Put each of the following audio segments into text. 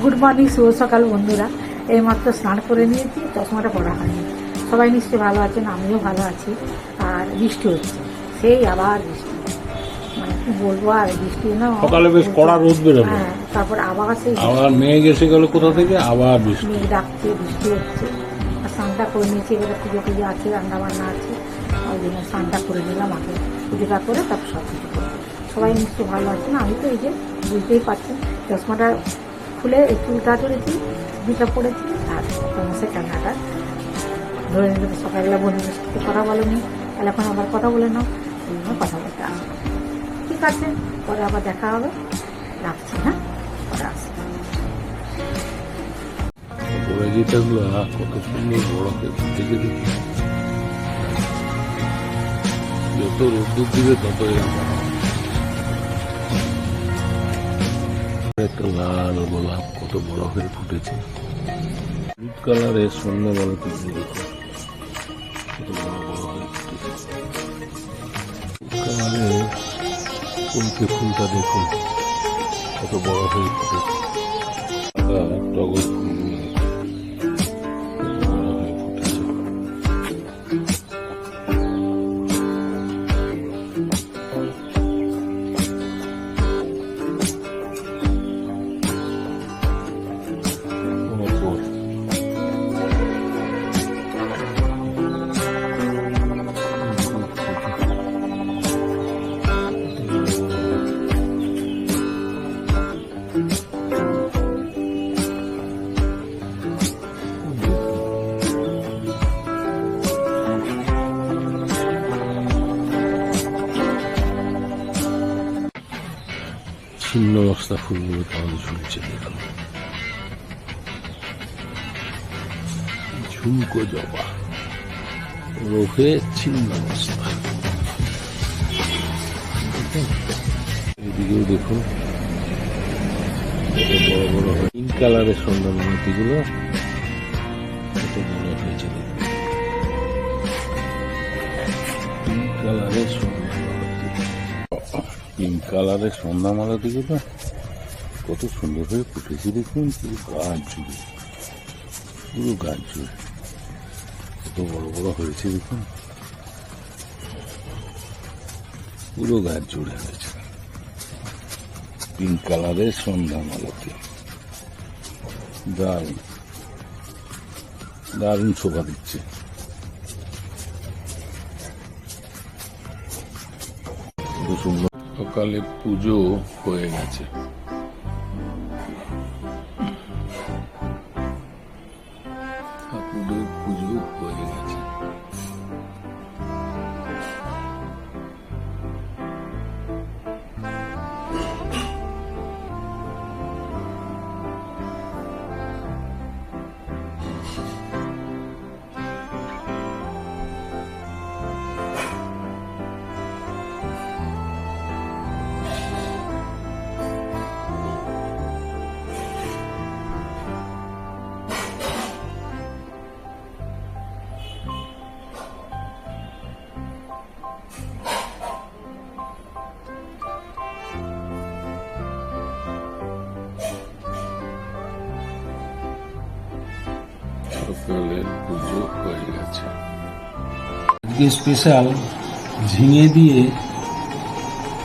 Good morning শুভ সকাল বন্ধুরা। এইমাত্র স্নান করে নিয়েছি চশমাটা পড়া হয়নি। সবাই নিশ্চয়ই ভালো আছেন আমিও ভালো আছি। আর বৃষ্টি হচ্ছে সেই আবার বৃষ্টি। মানে কি বলব আর বৃষ্টি না সকালে বেশ কড়া রোদ বেরোলো। হ্যাঁ তারপর আবার সেই আবার মেঘ এসে গেল কোথা থেকে? আবার বৃষ্টি। মেঘ ডাকছে বৃষ্টি হচ্ছে। আর স্নানটা করে নিয়েছি এবার পুজো পুজো আছে রান্না বান্না আছে। ওই জন্য স্নানটা করে নিলাম আগে পুজোটা করে তারপর সব কিছু করব। সবাই নিশ্চয়ই ভালো আছেন আমি তো এই যে বুঝতেই পারছেন চশমাটা খুলে এই চুলটা করেছি দুটা পড়েছি আর ক্রমশে কান্নাটা। ধরে নিলে তো সকালবেলা বন্ধুদের সাথে কথা বলেনি তাহলে এখন আবার কথা বলে নাও, এই জন্য কথা বলতে ঠিক আছে, পরে আবার দেখা হবে। রাখছি হ্যাঁ? পরে আসছি। যত রোদ্দুর দিবে তত এরকম একটা লাল গোলাপ কত বড় হয়ে ফুটেছে। হলুদ কালারের সন্ধ্যাবেলা তুলে দেখো কত বড় বড় হয়ে ফুটেছে। কালারের ফুলটা দেখুন। কত বড় হয়ে ফুটেছে। টগর ফুলগুলো ছিন্ন মস্তা ফুলগুলো তাহলে ঝুলছে দেখুন ঝুমকো জবা। ওরফে ছিন্ন মস্তা এদিকেও দেখুন বড় বড় পিঙ্ক কালারের সন্ধ্যামতিগুলো কত বড় হয়েছে পিঙ্ক কালারের পিঙ্ক কালারের সন্ধ্যামালতিগুলো কত সুন্দর হয়ে ফুটেছে দেখুন, পুরো গাছ জুড়ে পুরো গাছ জুড়ে কত বড় বড় হয়েছে দেখুন। পুরো গাছ জুড়ে হয়েছে। পিঙ্ক কালারের সন্ধ্যা মালতি দারুণ। দারুণ শোভা দিচ্ছে। সুন্দর সকালে পুজো হয়ে গেছে। সকালের পুজো হয়ে গেছে। আজকে স্পেশাল ঝিঙে দিয়ে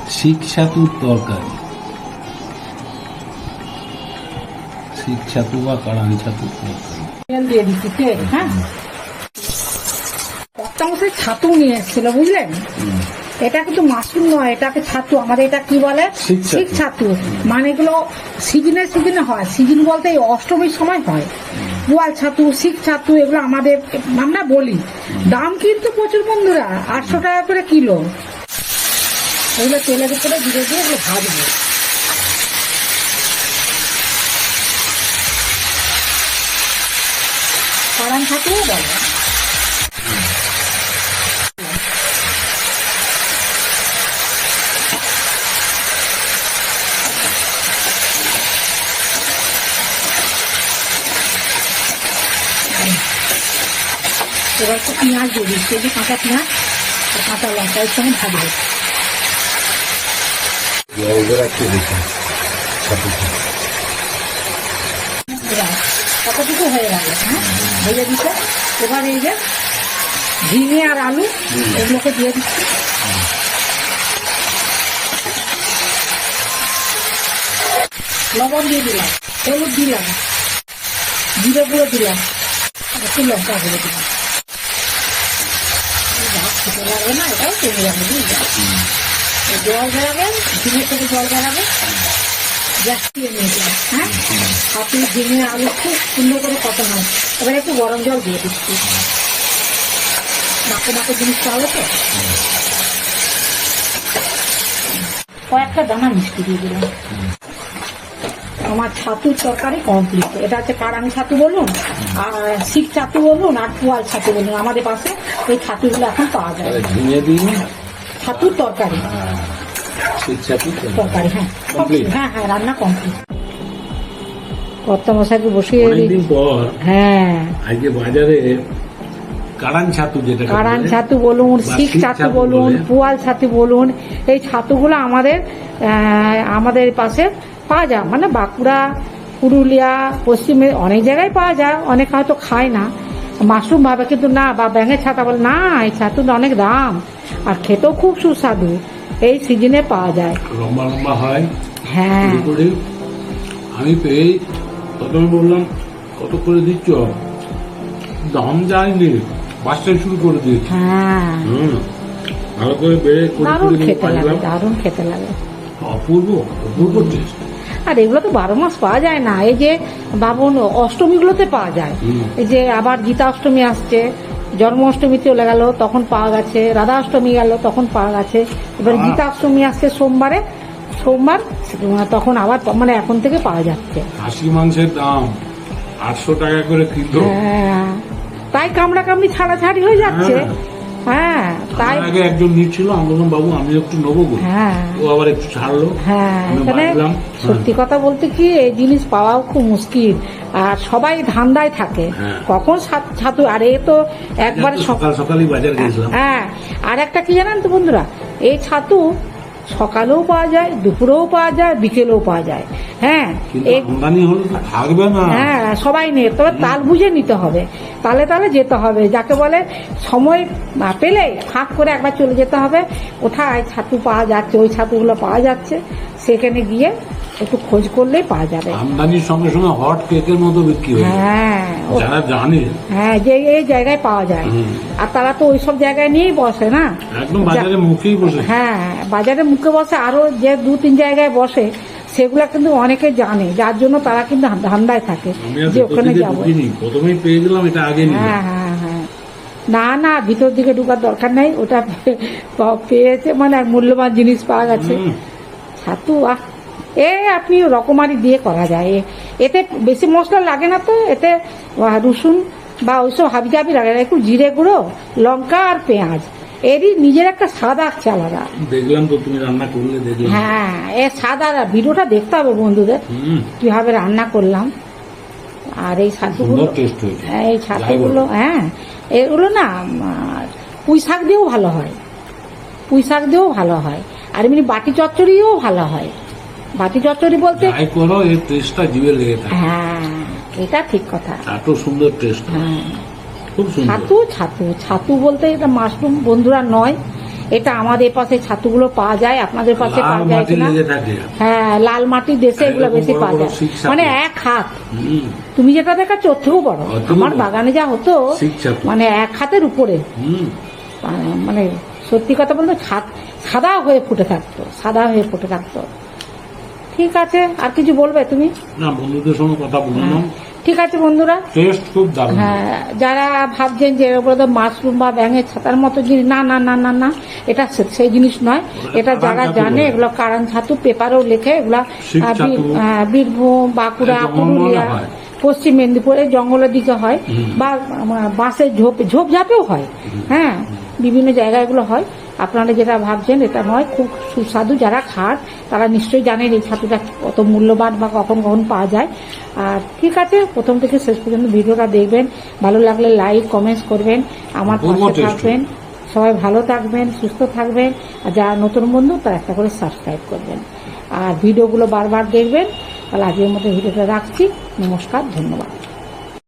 শিক ছাতুর তরকারি। শিক ছাতু বা কাড়ান ছাতুর তরকারি। দিয়ে দিচ্ছি হ্যাঁ? ছাতু নিয়ে এসেছিল বুঝলেন? এটা কিন্তু মাশরুম নয় এটাকে ছাতু? আমাদের এটা কি বলে? ছাতু। ছাতু মানে এগুলো সিজনে সিজনে হয়। সিজন বলতে এই অষ্টমীর সময় হয়। গোয়াল ছাতু, শিখ ছাতু এগুলো আমাদের, আমরা বলি। দাম কিন্তু প্রচুর বন্ধুরা, আটশো টাকা করে কিলো। এগুলো তেলের উপরে ধীরে ধীরে এগুলো ভাজবো। কারণ ছাতুও বলে। এবার একটু পেঁয়াজ দিয়ে দিচ্ছি, এই যে কাঁচা পেঁয়াজ আর কাঁচা লঙ্কা এর সঙ্গে ভাজবো। কতটুকু হয়ে গেল হ্যাঁ? ভেজে দিতে এবার এই যে ঝিঙে আর আলু, এগুলোকে দিয়ে দিচ্ছি। লবণ দিয়ে দিলাম, হলুদ দিলাম, জিরে গুঁড়ো দিলাম, একটু লঙ্কা গুঁড়ো দিলাম। না যাবে জল বেরাবে ঝিঙে থেকে জল দিয়ে নিয়েছিলাম হ্যাঁ আপনি ঝিঙে আলু খুব সুন্দর করে কষানো এবার একটু গরম জল দিয়ে দিচ্ছি মাখো মাখো জিনিসটা হবে তো কয়েকটা দানা মিষ্টি দিয়ে দিলাম। আমার ছাতুর তরকারি কমপ্লিট এটা হচ্ছে কারাং ছাতু বলুন? আর শিখ ছাতু বলুন আর পুয়াল ছাতু বলুন। আমাদের পাশে এই ছাতুগুলো এখন পাওয়া যায়। ছাতুর তরকারি। ছাতু তরকারি হ্যাঁ। হ্যাঁ হ্যাঁ রান্না কমপ্লিট কর্তা মশাইকে বসিয়ে হ্যাঁ। আজকে বাজারে কারান ছাতু যেটা কারান ছাতু বলুন শিখ ছাতু ছাতু বলুন বলে। পুয়াল ছাতু বলুন এই ছাতুগুলো আমাদের আমাদের পাশে পাওয়া যায়। মানে বাঁকুড়া পুরুলিয়া পশ্চিমে অনেক জায়গায় পাওয়া যায়। অনেক হয়তো খায় না। মাশরুম ভাবে কিন্তু না বা ব্যাঙের ছাতা বলে না এই ছাতুর অনেক দাম। আর খেতেও খুব সুস্বাদু। এই সিজনে পাওয়া যায়। লম্বা লম্বা হয়। হ্যাঁ। আমি পেয়ে প্রথমে বললাম কত করে দিচ্ছ? দাম যায়নি বাসটাই শুরু করে দিয়েছি। হ্যাঁ। ভালো করে বেড়ে করে দারুণ খেতে লাগে দারুণ খেতে লাগে। অপূর্ব অপূর্ব টেস্ট আর এগুলো তো বারো মাস পাওয়া যায় না। এই যে বাবন অষ্টমীগুলোতে পাওয়া যায়। এই যে আবার গীতা অষ্টমী আসছে জন্মাষ্টমী চলে গেল তখন পাওয়া গেছে রাধা অষ্টমী গেল তখন পাওয়া গেছে। এবার গীতা অষ্টমী আসছে সোমবারে সোমবার তখন আবার মানে এখন থেকে পাওয়া যাচ্ছে। খাসি মাংসের দাম আটশো টাকা করে কিলো। হ্যাঁ তাই কামড়া কামড়ি ছাড়াছাড়ি হয়ে যাচ্ছে। হ্যাঁ তাই আগে একজন নিচ্ছিল আমি বললাম বাবু আমি একটু নেব গো হ্যাঁ। ও আবার একটু ছাড়লো। হ্যাঁ সত্যি কথা বলতে কি এই জিনিস পাওয়াও খুব মুশকিল। আর সবাই ধান্দায় থাকে। হ্যাঁ। কখন ছাতু আর এ তো একবারে সকাল সকালই বাজার গেছিলাম। হ্যাঁ আর একটা কি জানেন তো বন্ধুরা? এই ছাতু সকালেও পাওয়া যায় দুপুরেও পাওয়া যায় বিকেলেও পাওয়া যায়। হ্যাঁ হ্যাঁ সবাই নিয়ে তবে তাল বুঝে নিতে হবে। তালে তালে যেতে হবে। যাকে বলে সময় না পেলে ফাঁক করে একবার চলে যেতে হবে। কোথায় ছাতু পাওয়া যাচ্ছে ওই ছাতুগুলো পাওয়া যাচ্ছে। সেখানে গিয়ে একটু খোঁজ করলেই পাওয়া যাবে। আমদানির সঙ্গে সঙ্গে হট কেকের মতো বিক্রি হয়ে। হ্যাঁ যারা জানে। হ্যাঁ যে এই জায়গায় পাওয়া যায়। আর তারা তো ওইসব জায়গায় নিয়েই বসে না? একদম বাজারে মুখেই বসে। হ্যাঁ বাজারে মুখে বসে আরও যে দু তিন জায়গায় বসে সেগুলা কিন্তু অনেকে জানে। যার জন্য তারা কিন্তু ধান্দায় থাকে যে ওখানে যাব। প্রথমেই পেয়ে গেলাম এটা আগে হ্যাঁ হ্যাঁ হ্যাঁ। না না ভিতর দিকে ঢুকার দরকার নেই। ওটা পেয়েছে মানে মূল্যবান জিনিস পাওয়া গেছে। ছাতু আহ এ আপনি রকমারি দিয়ে করা যায়। এতে বেশি মশলা লাগে না তো এতে রসুন বা ওইসব হাবিজাবি লাগে না একটু জিরে গুঁড়ো লঙ্কা আর পেঁয়াজ। এরই নিজের একটা স্বাদ আসছে আলাদা। দেখলাম তো তুমি রান্না করলে দেখলাম। হ্যাঁ এ স্বাদ আলাদা ভিডিওটা দেখতে হবে বন্ধুদের। কীভাবে রান্না করলাম। আর এই হয়েছে। হ্যাঁ, এই ছাতুগুলো হ্যাঁ এগুলো না পুঁই শাক দিয়েও ভালো হয়। পুঁই শাক দিয়েও ভালো হয়। আর এমনি বাটি চচ্চড়িও ভালো হয়। বাটি চচ্চড়ি বলতে যাই করো এর টেস্টটা জিভে লেগে থাকে। হ্যাঁ এটা ঠিক কথা। এত সুন্দর টেস্ট হ্যাঁ। খুব সুন্দর। ছাতু ছাতু। ছাতু বলতে এটা মাশরুম বন্ধুরা নয়। এটা আমাদের পাশে ছাতুগুলো পাওয়া যায় আপনাদের পাশে পাওয়া যায় কিনা। হ্যাঁ লাল মাটির দেশে এগুলো বেশি পাওয়া যায়। মানে এক হাত। তুমি যেটা দেখাচ্ছ ওর থেকেও বড় আমার বাগানে যা হতো মানে এক হাতের উপরে। মানে সত্যি কথা বলতে সাদা হয়ে ফুটে থাকতো সাদা হয়ে ফুটে থাকতো। ঠিক আছে আর কিছু বলবে তুমি? না বন্ধুদের সঙ্গে কথা বললাম ঠিক আছে বন্ধুরা। টেস্ট খুব দারুণ। হ্যাঁ যারা ভাবছেন যে ওগুলো তো মাশরুম বা ব্যাঙের ছাতার মতো জিনিস না না না না না এটা সেই জিনিস নয়। এটা যারা জানে এগুলো কারণ ছাতু পেপারেও লেখে এগুলা। আহ, বীরভূম বাঁকুড়া পুরুলিয়া পশ্চিম মেদিনীপুরে জঙ্গলের দিকে হয় বা বাঁশের ঝোপ ঝোপঝাপেও হয়। হ্যাঁ বিভিন্ন জায়গায় এগুলো হয়। আপনারা যেটা ভাবছেন এটা নয় খুব সুস্বাদু যারা খান তারা নিশ্চয়ই জানেন এই ছাতুটা কত মূল্যবান বা কখন কখন পাওয়া যায়। আর ঠিক আছে প্রথম থেকে শেষ পর্যন্ত ভিডিওটা দেখবেন ভালো লাগলে লাইক কমেন্টস করবেন আমার পাশে থাকবেন সবাই ভালো থাকবেন সুস্থ থাকবেন আর যারা নতুন বন্ধু তারা একটা করে সাবস্ক্রাইব করবেন। আর ভিডিওগুলো বারবার দেখবেন তাহলে আজকের মধ্যে ভিডিওটা রাখছি নমস্কার ধন্যবাদ।